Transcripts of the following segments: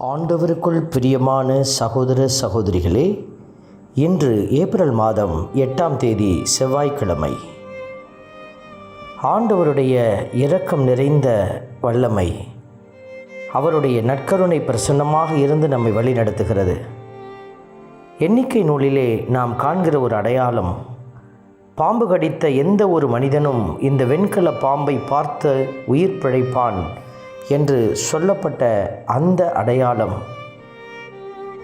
ஆண்டவருக்குள் பிரியமான சகோதர சகோதரிகளே இன்று ஏப்ரல் மாதம் எட்டாம் தேதி செவ்வாய்க்கிழமை. ஆண்டவருடைய இரக்கம் நிறைந்த வல்லமை அவருடைய நற்கருணை பிரசன்னமாக இருந்து நம்மை வழிநடத்துகிறது. எண்ணிக்கை நூலிலே நாம் காண்கிற ஒரு அடையாளம் பாம்பு கடித்த எந்த ஒரு மனிதனும் இந்த வெண்கல பாம்பை பார்த்து உயிர் பிழைப்பான் என்று சொல்லப்பட்ட அந்த அடையாளம்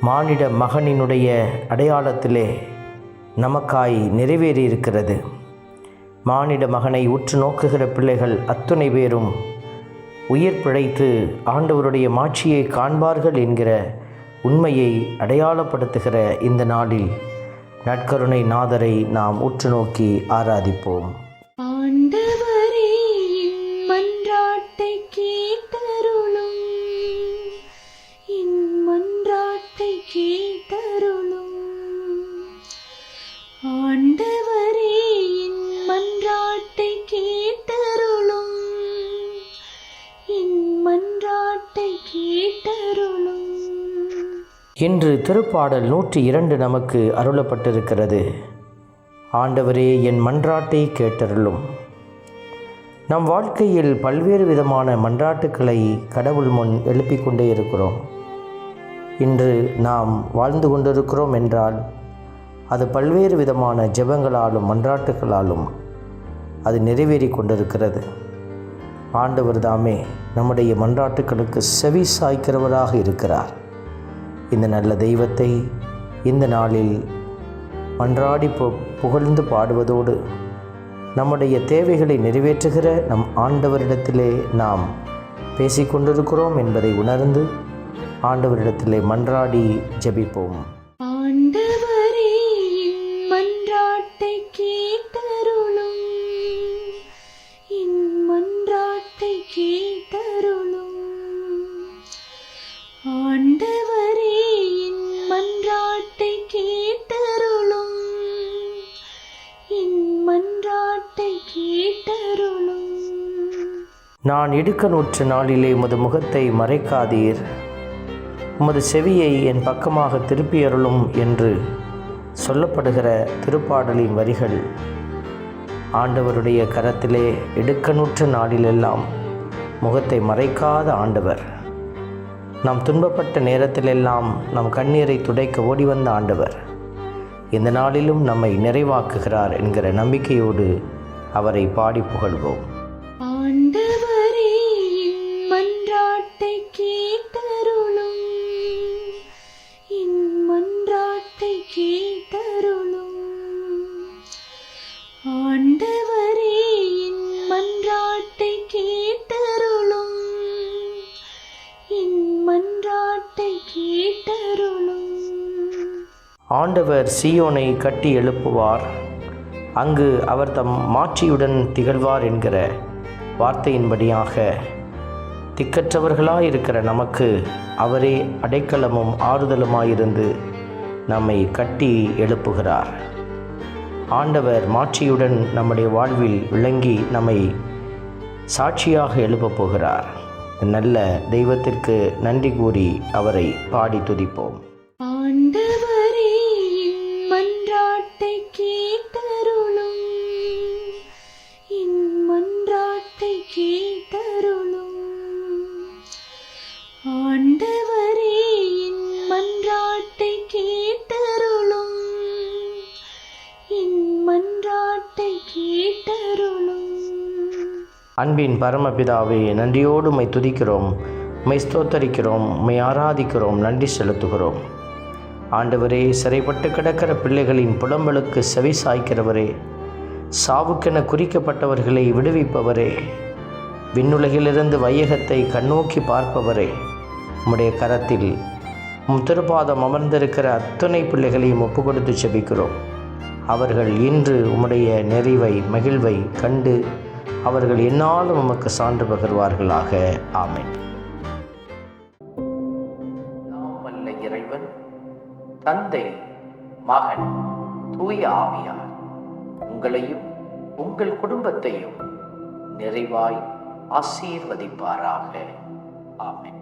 மானிட மகனினுடைய அடையாளத்திலே நமக்காய் நிறைவேறியிருக்கிறது. மானிட மகனை உற்று நோக்குகிற பிள்ளைகள் அத்துணை பேரும் உயிர் பிழைத்து ஆண்டவருடைய மாட்சியை காண்பார்கள் என்கிற உண்மையை அடையாளப்படுத்துகிற இந்த நாளில் நட்கருணை நாதரை நாம் உற்று நோக்கி ஆராதிப்போம். கேட்டருளும். இன்று திருப்பாடல் நூற்றி இரண்டு நமக்கு அருளப்பட்டிருக்கிறது. ஆண்டவரே என் மன்றாட்டை கேட்டருளும். நம் வாழ்க்கையில் பல்வேறு விதமான மன்றாட்டுக்களை கடவுள் முன் எழுப்பிக் கொண்டே இருக்கிறோம். இன்று நாம் வாழ்ந்து கொண்டிருக்கிறோம் என்றால் அது பல்வேறு விதமான ஜெபங்களாலும் மன்றாட்டுகளாலும் அது நிறைவேறி கொண்டிருக்கிறது. ஆண்டவர் தாமே நம்முடைய மன்றாட்டுக்களுக்கு செவி சாய்க்கிறவராக இருக்கிறார். இந்த நல்ல தெய்வத்தை இந்த நாளில் மன்றாடி பு புகழ்ந்து பாடுவதோடு நம்முடைய தேவைகளை நிறைவேற்றுகிற நம் ஆண்டவரிடத்திலே நாம் பேசிக்கொண்டிருக்கிறோம் என்பதை உணர்ந்து ஆண்டவரிடத்திலே மன்றாடி ஜெபிப்போம். ஆண்டவரே நான் இடுக்கணுற்ற நாளிலே உமது முகத்தை மறைக்காதீர். உமது செவியை என் பக்கமாக திருப்பியருளும் என்று சொல்லப்படுகிற திருப்பாடலின் வரிகள். ஆண்டவருடைய கரத்திலே இடுக்கணுற்ற நாளிலெல்லாம் முகத்தை மறைக்காத ஆண்டவர். நாம் துன்பப்பட்ட நேரத்திலெல்லாம் நம் கண்ணீரை துடைக்க ஓடி வந்த ஆண்டவர். இந்த நாளிலும் நம்மை நிறைவாக்குகிறார் என்கிற நம்பிக்கையோடு அவரை பாடி புகழ்வோம். ஆண்டவர் மன்றாட்டை கேட்டருளும். என் மன்றாட்டை கேட்டருளும். ஆண்டவரே என் மன்றாட்டை கேட்டருளும். என் மன்றாட்டை கேட்டருளும். ஆண்டவர் சீயோனை கட்டி எழுப்புவார். அங்கு அவர் தம் மாட்சியுடன் திகழ்வார் என்கிற வார்த்தையின்படியாக திக்கற்றவர்களாயிருக்கிற நமக்கு அவரே அடைக்கலமும் ஆறுதலுமாயிருந்து நம்மை கட்டி எழுப்புகிறார். ஆண்டவர் மாட்சியுடன் நம்முடைய வாழ்வில் விளங்கி நம்மை சாட்சியாக எழுப்பப் போகிறார். நல்ல தெய்வத்திற்கு நன்றி கூறி அவரை பாடி துதிப்போம். அன்பின் பரமபிதாவே நன்றியோடு மை துதிக்கிறோம். மை ஸ்தோத்தரிக்கிறோம். மை ஆராதிக்கிறோம். நன்றி செலுத்துகிறோம். ஆண்டவரே சிறைப்பட்டு கிடக்கிற பிள்ளைகளின் புலம்பலுக்கு செவி சாய்க்கிறவரே சாவுக்கென குறிக்கப்பட்டவர்களை விடுவிப்பவரே விண்ணுலகிலிருந்து வையகத்தை கண்ணோக்கி பார்ப்பவரே உம்முடைய கரத்தில் உம் திருப்பாதம் அமர்ந்திருக்கிற அத்துணை பிள்ளைகளையும் ஒப்பு கொடுத்து செபிக்கிறோம். அவர்கள் இன்று உம்முடைய நிறைவை மகிழ்வை கண்டு அவர்கள் என்னாலும் உமக்கு சான்று பகர்வார்களாக. ஆமென். வல்ல இறைவன் தந்தை மகன் தூய ஆவியார் உங்களையும் உங்கள் குடும்பத்தையும் நிறைவாய் ஆசீர்வதிப்பாராக. ஆமேன்.